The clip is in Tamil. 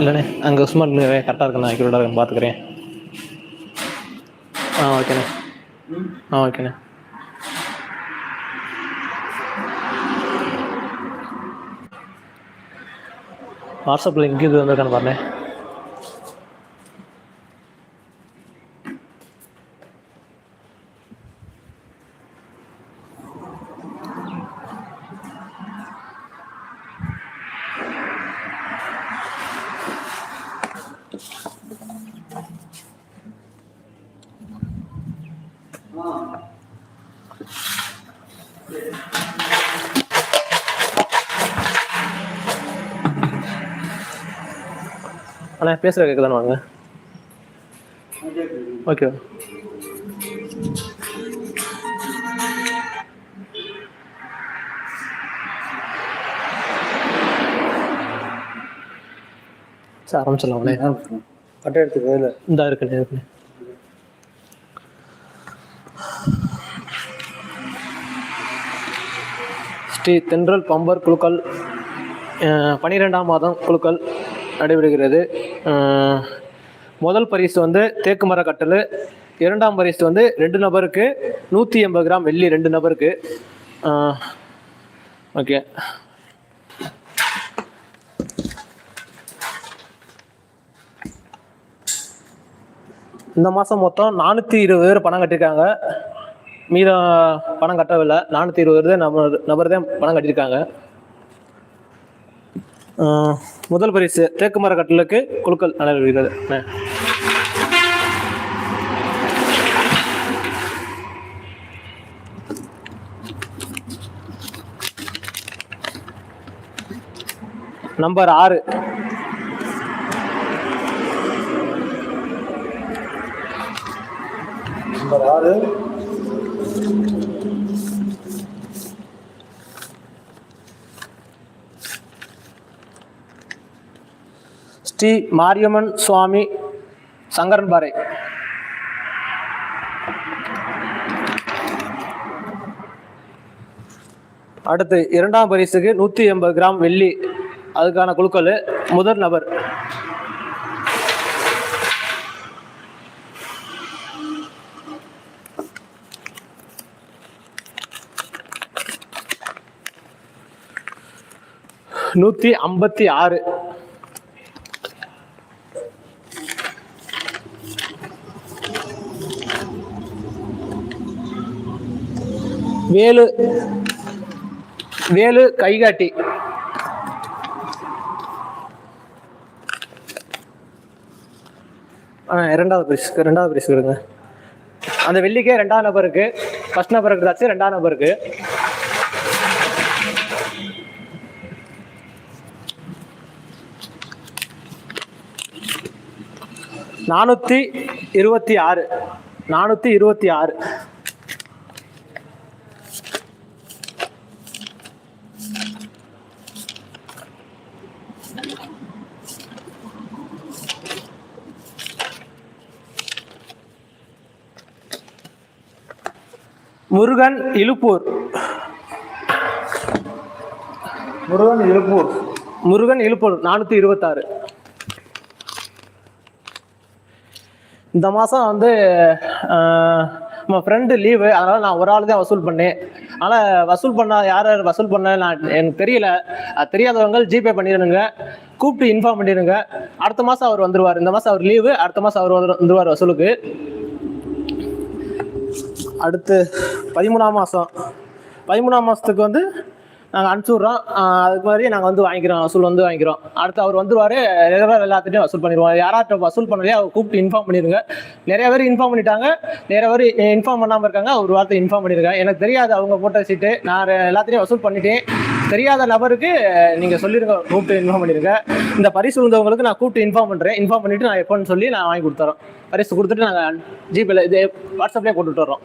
இல்லைண்ணே. அங்கே சும்மா கரெக்டாக இருக்கேன் நான் அக்யூரேட்டாக பார்த்துக்கிறேன். ஆ ஓகேண்ணே. ஆ ஓகேண்ணே. வாட்ஸ்அப்பில் லிங்க் இது வந்திருக்கான்னு பாருண்ணே. அண்ணா பேசுகிற கேட்குதானே வாங்க. ஓகே சரி ஆரம்பிச்சிடலாம்ண்ணே கட்டை எடுத்து கையில் இந்த இருக்குண்ணே இருக்குண்ணே ஸ்ரீ தென்றல் பம்பர் குழுக்கள் பனிரெண்டாம் மாதம் குழுக்கள் நடைபெறுகிறது. முதல் பரிசு வந்து தேக்கு மர கட்டல் இரண்டாம் பரிசு வந்து ரெண்டு நபருக்கு நூற்றி எண்பது கிராம் வெள்ளி ரெண்டு நபருக்கு. ஓகே. இந்த மாதம் மொத்தம் நானூற்றி இருபது பேர் பணம் கட்டியிருக்காங்க. மீதம் பணம் கட்டவில்லை. நானூற்றி இருபது பேர் தான் நபர் தான் பணம் கட்டியிருக்காங்க. முதல் பரிசு தேக்கு மர கட்டலுக்கு குழுக்கள் நடைபெறுகிறது. நம்பர் ஆறு. நம்பர் ஆறு. ஸ்ரீ மாரியம்மன் சுவாமி சங்கரன்பாறை. அடுத்து இரண்டாம் பரிசுக்கு நூற்றி எண்பது கிராம் வெள்ளி அதுக்கான குழுக்கள் முதல் நபர். நூற்றி ஐம்பத்தி ஆறு. வேலு வேலு கைகாட்டி. ஆ இரண்டாவது பிரிஸ் ரெண்டாவது பிரிஸ் கொடுங்க. அந்த வெள்ளிக்கே ரெண்டாவது நபருக்கு ஃபர்ஸ்ட் நபருக்கு தாச்சு ரெண்டாவது நபருக்கு நானூற்றி இருபத்தி ஆறு. நானூற்றி இருபத்தி ஆறு. முருகன் இலுப்பூர். முருகன் எழுப்பூர் முருகன் இலுப்பூர் நானூற்றி இருபத்தாறு. இந்த மாதம் வந்து நம்ம ஃப்ரெண்டு லீவு அதனால் நான் ஒரு ஆள் தான் வசூல் பண்ணேன். ஆனால் வசூல் பண்ண யார் யார் வசூல் பண்ண நான் எனக்கு தெரியல. அது தெரியாதவங்க ஜிபே பண்ணிடுங்க கூப்பிட்டு இன்ஃபார்ம் பண்ணிடுங்க அடுத்த மாதம் அவர் வந்துருவார். இந்த மாதம் அவர் லீவு அடுத்த மாதம் அவர் வந்துருவார் வசூலுக்கு. அடுத்து பதிமூணாம் மாதம் பதிமூணாம் மாதத்துக்கு வந்து நாங்கள் அனுப்பிச்சுட்றோம். அதுக்கு மாதிரி நாங்கள் வந்து வாங்கிக்கிறோம். வசூல் வந்து வாங்கிக்கிறோம். அடுத்து அவர் வந்துருவார். ரெகுலர் எல்லாத்துட்டையும் வசூல் பண்ணிடுவோம் யாராட்ட வசூல் பண்ணலையோ அவர் கூப்பிட்டு இன்ஃபார்ம் பண்ணிடுங்க. நிறைய பேர் இன்ஃபார்ம் பண்ணிட்டாங்க. நிறைய பேர் இன்ஃபார்ம் பண்ணாமல் இருக்காங்க. ஒரு வார்த்தை இன்ஃபார்ம் பண்ணியிருக்கேன் எனக்கு தெரியாது அவங்க போட்ட சீட்டு நான் எல்லாத்தையும் வசூல் பண்ணிட்டேன். தெரியாத நபருக்கு நீங்கள் சொல்லிருங்க. கூப்பிட்டு இன்ஃபார்ம் பண்ணிடுங்க இந்த பரிசு உள்ளவங்களுக்கு நான் கூப்பிட்டு இன்ஃபார்ம் பண்ணுறேன் இன்ஃபார்ம் பண்ணிவிட்டு நான் எப்போன்னு சொல்லி நான் வாங்கி கொடுத்துறோம். பரிசு கொடுத்துட்டு நாங்கள் ஜிபேல இது வாட்ஸ்அப்லேயே கொண்டுட்டு வரோம்